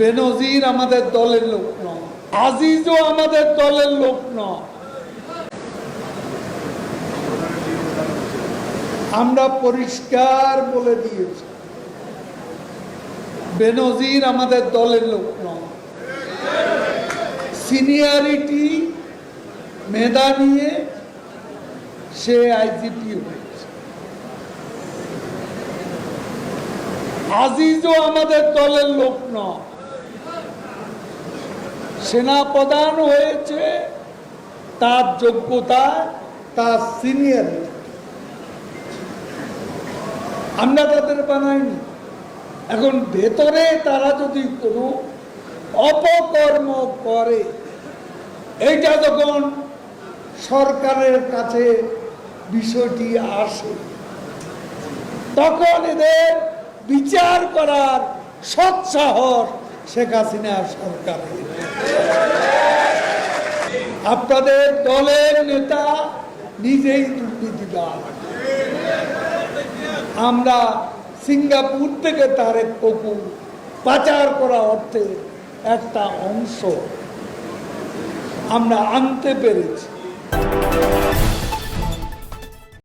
বেনজির আমাদের দলের লোক নয়। আজিজও আমাদের দলের লোক নয়। আমরা পরিষ্কার বলে দিয়েছি, বেনজির আমাদের দলের লোক নয়। সিনিয়রিটি মেধা নিয়ে সে আইজিপি হয়েছে। আজিজও আমাদের দলের লোক নয়। সেনাপ্রধান হয়েছে, তার যোগ্যতা, তার সিনিয়রিটি আমরা তাদের বানাইনি। এখন ভেতরে তারা যদি কোনো অপকর্ম করে, এইটা যখন সরকারের কাছে বিষয়টি আসে, তখন এদের বিচার করার সৎসাহস শেখ হাসিনা সরকারের আপনাদের দলের নেতা নিজেই দুর্নীতিবাদ আমরা সিঙ্গাপুর থেকে তার এক পুকুর পাচার করা অর্থে একটা অংশ। আমরা আনতে পেরেছি।